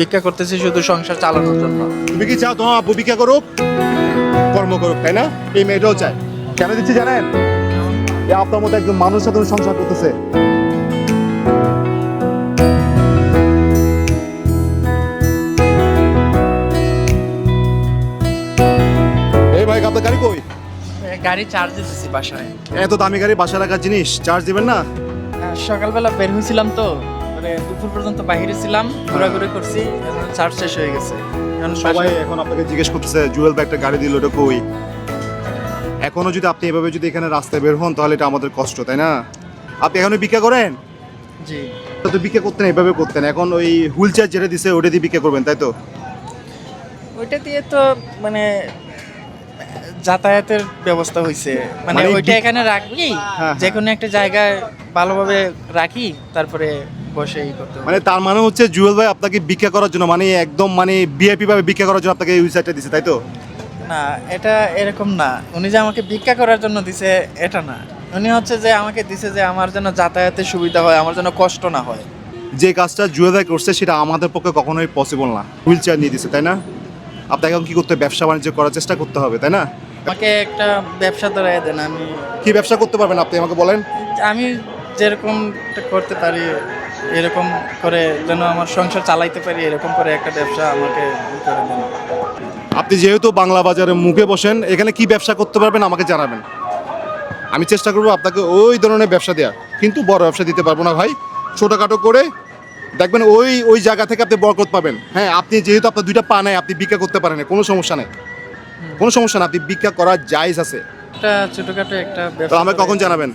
ভিক্ষা করতেছি শুধু সংসার চালানোর জন্য। তুমি কি চাও তোমার আব্বু ভিক্ষা করুক? কর্ম করুক তাই না? এই মেয়েটাও চায়। কেন দিচ্ছি জানেন? এই আপনার মতো একজন মানুষ সাথে সংসার করতেছে। এই ভাই আপনার গাড়ি কই? গাড়ি চার্জ দিতেছি বাসায়। এত দামি গাড়ি বাসা রাখার জিনিস চার্জ দিবেন না? সকালবেলা বের হয়েছিলাম তো। মানে দুপুর পর্যন্ত বাইরে ছিলাম ঘোরাঘুরি করছি এখন চার্জ শেষ হয়ে গেছে। এখন সবাই এখন আপনাকে জিজ্ঞেস করতেছে জুয়েল ভাই একটা গাড়ি দিল ওটা কই? এখনও যদি আপনি এভাবে যদি এখানে রাস্তায় বের হন তাহলে এটা আমাদের কষ্ট তাই না? আপনি এখনও ভিক্ষা করেন? জি। তো ভিক্ষা করতেন এভাবে করতেন। এখন ওই হুইল চেয়ার যেটা দিছে ওটা দিয়ে ভিক্ষা করবেন তাই তো? ওইটা দিয়ে তো মানে যাতায়াতের ব্যবস্থা হয়েছে মানে মানে ওইটা এখানে রাখবি হ্যাঁ, যে কোনো একটা জায়গায় ভালোভাবে রাখি তারপরে বসে করতে মানে তার মানে হচ্ছে জুয়েল ভাই আপনাকে ভিক্ষা করার জন্য মানে একদম মানে ভিআইপি ভাবে ভিক্ষা করার জন্য আপনাকে এই হুইল দিছে তাই তো? না এটা এরকম না। উনি যে আমাকে ভিক্ষা করার জন্য দিছে এটা না। উনি হচ্ছে যে আমাকে দিছে যে আমার জন্য যাতায়াতের সুবিধা হয় আমার জন্য কষ্ট না হয়। যে কাজটা জুয়েল ভাই করছে সেটা আমাদের পক্ষে কখনোই পসিবল না। হুইল চেয়ার নিয়ে দিছে তাই না? আপনাকে এখন কি করতে হবে? ব্যবসা বাণিজ্য করার চেষ্টা করতে হবে তাই না? আমাকে একটা ব্যবসা ধরাই দেন আমি কি ব্যবসা করতে পারবেন আপনি আমাকে বলেন। আমি যেরকম করতে পারি এরকম করে যেন আমার সংসার চালাইতে পারি এরকম করে একটা ব্যবসা আমাকে করে দেন। আপনি যেহেতু বাংলা বাজারে মুখে বসেন এখানে কি ব্যবসা করতে পারবেন আমাকে জানাবেন। আমি চেষ্টা করব আপনাকে ওই ধরনের ব্যবসা দেওয়ার কিন্তু বড় ব্যবসা দিতে পারব না ভাই। ছোটোখাটো করে দেখবেন ওই ওই জায়গা থেকে আপনি বরকত পাবেন। হ্যাঁ আপনি যেহেতু আপনার দুইটা পা নাই আপনি ভিক্ষা করতে পারেন কোনো সমস্যা নেই। কোনো সমস্যা না আপনি ভিক্ষা করার জায়জ আছে। একটা ছোটখাটো একটা তো আমাকে কখন জানাবেন?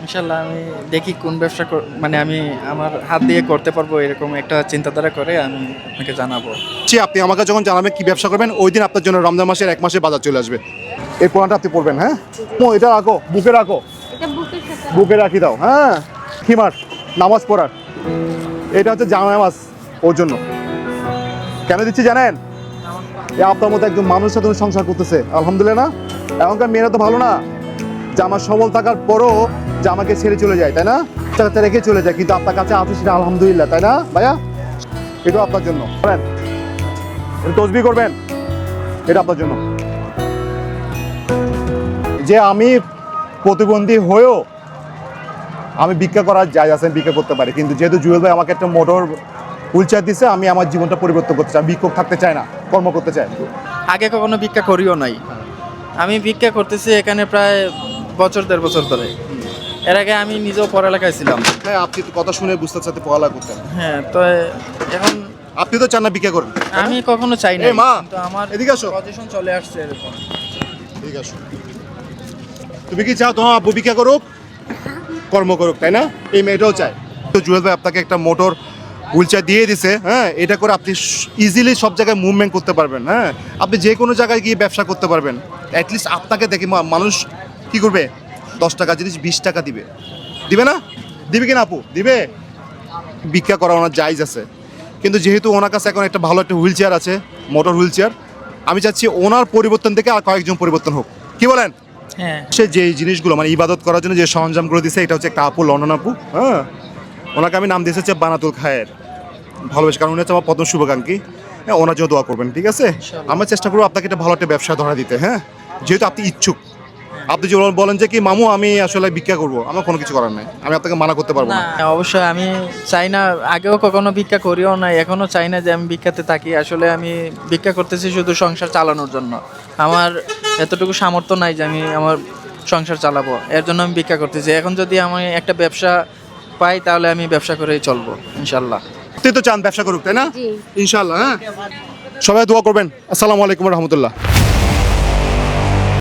ইনশাল্লাহ আমি দেখি কোন ব্যবসা কর- মানে আমি আমার হাত দিয়ে করতে পারব এরকম একটা চিন্তাধারা করে আমি আপনাকে জানাব। জি আপনি আমাকে যখন জানাবেন কি ব্যবসা করবেন ওই দিন আপনার জন্য রমজান মাসের এক মাসে বাজার চলে আসবে। এই কোরআনটা আপনি পড়বেন হ্যাঁ? ও এটা রাখো বুকে রাখো। বুকের বুকে রাখি দাও হ্যাঁ? খিমার নামাজ পড়ার। এটা হচ্ছে জামা নামাজ ওর জন্য। কেন দিচ্ছি জানেন? এ আপনার মতো একজন মানুষের সাথে সংসার করতেছে আলহামদুলিল্লাহ না? এখনকার মেয়েরা তো ভালো না। যে আমার সবল থাকার পরও যে আমাকে ছেড়ে চলে যায়, তাই না? টাকাতে রেখে চলে যায়, কিন্তু আপনার কাছে আছে সেটা আলহামদুলিল্লাহ, তাই না, ভাইয়া? এটাও আপনার জন্য। এটা তসবি করবেন, এটা আপনার জন্য। যে আমি প্রতিবন্ধী হয়েও আমি ভিক্ষা করার যায় আছে ভিক্ষা করতে পারি, কিন্তু যেহেতু জুয়েল ভাই আমাকে একটা মোটর হুইলচেয়ার দিছে, আমি আমার জীবনটা পরিবর্তন করতে চাই বিক্ষোভ থাকতে চাই না, কর্ম করতে চাই। আগে কখনো ভিক্ষা করিও নাই। আমি ভিক্ষা করতেছি এখানে প্রায় বছর, দেড় বছর ধরে। এর আগে আমি নিজেও পড়ালেখায় ছিলাম। হ্যাঁ আপনি তো কথা শুনে বুঝতে চাতে পড়ালা করতেন হ্যাঁ তো এখন আপনি তো চান না ভিক্ষা করেন। আমি কখনো চাই না মা, কিন্তু আমার এদিকে আসো। পজিশন চলে আসছে এরকম। ঠিক আছে। তুমি কি চাও তোমার আব্বু ভিক্ষা করুক? কর্ম করুক তাই না? এই মেয়েটাও চায়। তো জুয়েল ভাই আপনাকে একটা মোটর হুইলচেয়ার দিয়ে দিছে হ্যাঁ? এটা করে আপনি ইজিলি সব জায়গায় মুভমেন্ট করতে পারবেন হ্যাঁ? আপনি যে কোনো জায়গায় গিয়ে ব্যবসা করতে পারবেন। অ্যাটলিস্ট আপনাকে দেখে মানুষ কি করবে? দশ টাকা জিনিস বিশ টাকা দিবে। দিবে না? দিবে কিনা আপু? দিবে। ভিক্ষা করা ওনার জায়জ আছে। কিন্তু যেহেতু ওনার কাছে এখন একটা ভালো একটা হুইল চেয়ার আছে মোটর হুইল চেয়ার আমি চাচ্ছি ওনার পরিবর্তন থেকে আর কয়েকজন পরিবর্তন হোক। কি বলেন? হ্যাঁ। সে যে জিনিসগুলো মানে ইবাদত করার জন্য যে সরঞ্জামগুলো দিছে এটা হচ্ছে একটা আপু লন্ডন আপু হ্যাঁ? ওনাকে আমি নাম দিয়েছি হচ্ছে বানাতুল খায়ের। ভালোবেসে কারণ উনি হচ্ছে আমার পদ্ম শুভাকাঙ্ক্ষী। হ্যাঁ ওনার জন্য দোয়া করবেন ঠিক আছে? আমরা চেষ্টা করব আপনাকে একটা ভালো একটা ব্যবসা ধরা দিতে হ্যাঁ? যেহেতু আপনি ইচ্ছুক। আপনি যে বলেন যে কি মামু আমি আসলে ভিক্ষা করব। আমার কোনো কিছু করার নাই। আমি আপনাকে মানা করতে পারব না। অবশ্যই আমি চাই না। আগেও কখনো ভিক্ষা করিও না এখনও চাই না যে আমি ভিক্ষাতে থাকি। আসলে আমি ভিক্ষা করতেছি শুধু সংসার চালানোর জন্য। আমার এতটুকু সামর্থ্য নাই যে আমি আমার সংসার চালাবো। এর জন্য আমি ভিক্ষা করতেছি। এখন যদি আমি একটা ব্যবসা পাই তাহলে আমি ব্যবসা করেই চলবো ইনশাল্লাহ। আপনি তো চান ব্যবসা করুক তাই না? জি। ইনশাল্লাহ হ্যাঁ? সবাই দোয়া করবেন। আসসালামু আলাইকুম রহমতুল্লাহ।